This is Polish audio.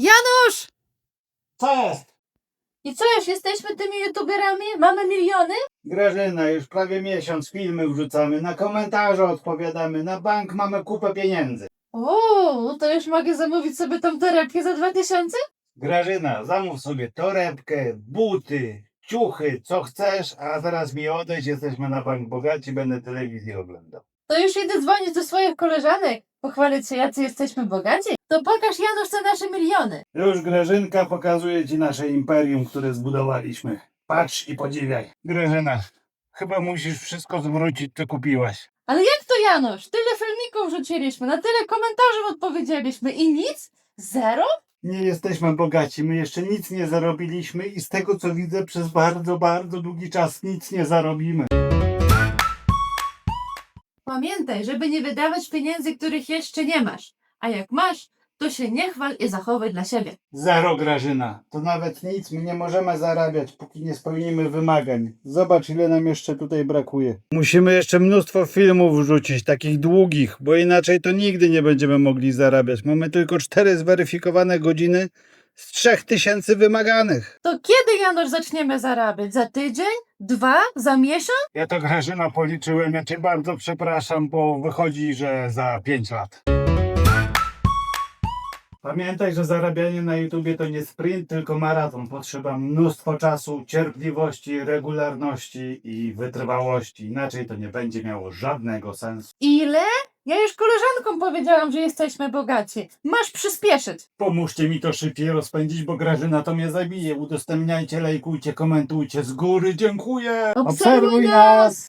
Janusz! Co jest? I co, już jesteśmy tymi youtuberami? Mamy miliony? Grażyna, już prawie miesiąc filmy wrzucamy, na komentarze odpowiadamy, na bank mamy kupę pieniędzy. O, to już mogę zamówić sobie tą torebkę za 2000? Grażyna, zamów sobie torebkę, buty, ciuchy, co chcesz, a zaraz mi odejść, jesteśmy na bank bogaci, będę telewizję oglądał. To już idę dzwonić do swoich koleżanek, pochwalić się, jacy jesteśmy bogaci. To pokaż Janusz te nasze miliony. Już Grażynka pokazuje ci nasze imperium, które zbudowaliśmy. Patrz i podziwiaj. Grażyna, chyba musisz wszystko zwrócić, co kupiłaś. Ale jak to Janusz? Tyle filmików rzuciliśmy, na tyle komentarzy odpowiedzieliśmy i nic? Zero? Nie jesteśmy bogaci, my jeszcze nic nie zarobiliśmy i z tego co widzę przez bardzo, bardzo długi czas nic nie zarobimy. Pamiętaj, żeby nie wydawać pieniędzy, których jeszcze nie masz. A jak masz, to się nie chwal i zachowaj dla siebie. Zero Grażyna. To nawet nic, my nie możemy zarabiać, póki nie spełnimy wymagań. Zobacz ile nam jeszcze tutaj brakuje. Musimy jeszcze mnóstwo filmów wrzucić, takich długich, bo inaczej to nigdy nie będziemy mogli zarabiać. Mamy tylko cztery zweryfikowane godziny z trzech tysięcy wymaganych. To kiedy Janusz zaczniemy zarabiać? Za tydzień? Dwa? Za miesiąc? Ja to Grażyna policzyłem, ja cię bardzo przepraszam, bo wychodzi, że za 5 lat. Pamiętaj, że zarabianie na YouTubie to nie sprint, tylko maraton. Potrzeba mnóstwo czasu, cierpliwości, regularności i wytrwałości. Inaczej to nie będzie miało żadnego sensu. Ile? Ja już koleżankom powiedziałam, że jesteśmy bogaci. Masz przyspieszyć. Pomóżcie mi to szybciej rozpędzić, bo Grażyna to mnie zabije. Udostępniajcie, lajkujcie, komentujcie. Z góry dziękuję. Obserwuj nas!